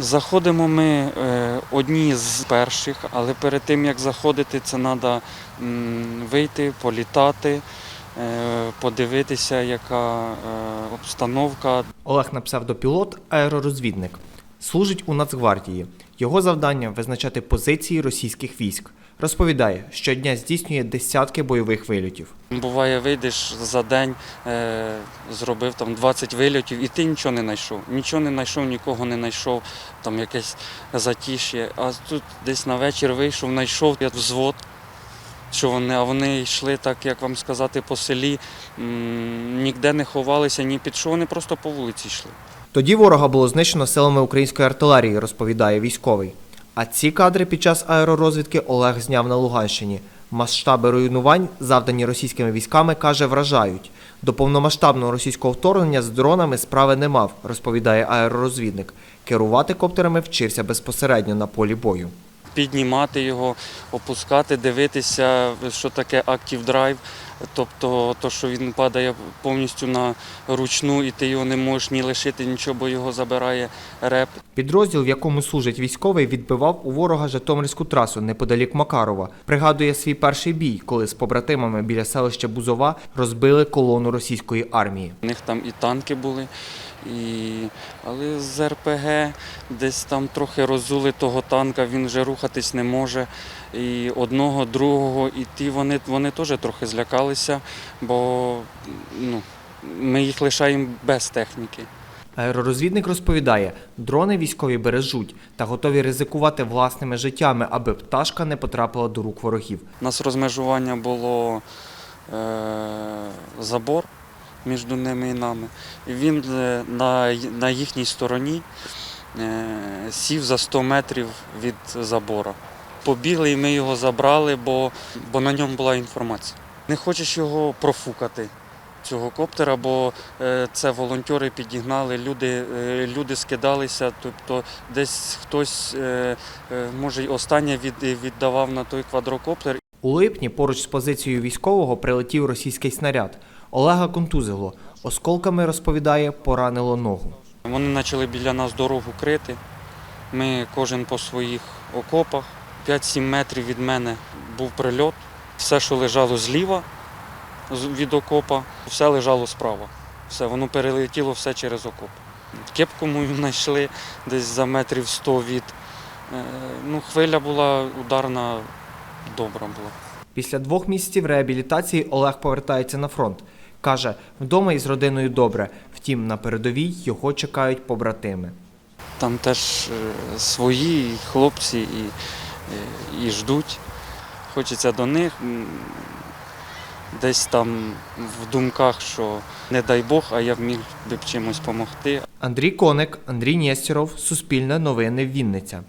Заходимо ми е, одні з перших, але перед тим як заходити, це треба вийти, політати, е, подивитися, яка е, обстановка. Олег на псевдопілот аеророзвідник. Служить у Нацгвардії. Його завдання визначати позиції російських військ. Розповідає, щодня здійснює десятки бойових вильотів. Буває, вийдеш за день, е, зробив там 20 вильотів, і ти нічого не знайшов. Нічого не знайшов, нікого не знайшов, там якесь затішє. А тут десь на вечір вийшов, знайшов я взвод. Що вони, а вони йшли так, як вам сказати, по селі, ніде не ховалися, ні під що, вони просто по вулиці йшли. Тоді ворога було знищено силами української артилерії, розповідає військовий. А ці кадри під час аеророзвідки Олег зняв на Луганщині. Масштаби руйнувань, завдані російськими військами, каже, вражають. До повномасштабного російського вторгнення з дронами справи не мав, розповідає аеророзвідник. Керувати коптерами вчився безпосередньо на полі бою. Піднімати його, опускати, дивитися, що таке active drive, тобто то, що він падає повністю на ручну, і ти його не можеш ні лишити, нічого, бо його забирає реп. Підрозділ, в якому служить військовий, відбивав у ворога Житомирську трасу неподалік Макарова. Пригадує свій перший бій, коли з побратимами біля селища Бузова розбили колону російської армії. У них там і танки були, і... але з РПГ десь там трохи розули того танка, він вже рухатись не може. І одного, другого, і ті вони, вони теж трохи злякалися, бо ну, ми їх лишаємо без техніки. Аеророзвідник розповідає, дрони військові бережуть та готові ризикувати власними життями, аби пташка не потрапила до рук ворогів. У нас розмежування було е, забор між ними і нами. І він е, на, на їхній стороні е, сів за 100 метрів від забора. Побігли і ми його забрали, бо, бо на ньому була інформація. Не хочеш його профукати. Цього коптера, бо е, це волонтери підігнали, люди, е, люди скидалися, тобто десь хтось, е, може, й останнє віддавав на той квадрокоптер, У липні поруч з позицією військового прилетів російський снаряд. Олега контузило. Осколками розповідає, поранило ногу. Вони почали біля нас дорогу крити. Ми кожен по своїх окопах. 5-7 метрів від мене був прильот. Все, що лежало зліва від окопа, все лежало справа. Все, воно перелетіло все через окоп. Кепку мою знайшли десь за метрів 100 від. Е, Ну, хвиля була ударна, добра була. Після двох місяців реабілітації Олег повертається на фронт. Каже, вдома із родиною добре, втім на передовій його чекають побратими. Там теж е, свої і хлопці і, е, і ждуть. Хочеться до них. Десь там в думках, що не дай Бог, а я вміг би чимось допомогти. Андрій Коник, Андрій Нєстєров, Суспільне новини Вінниця.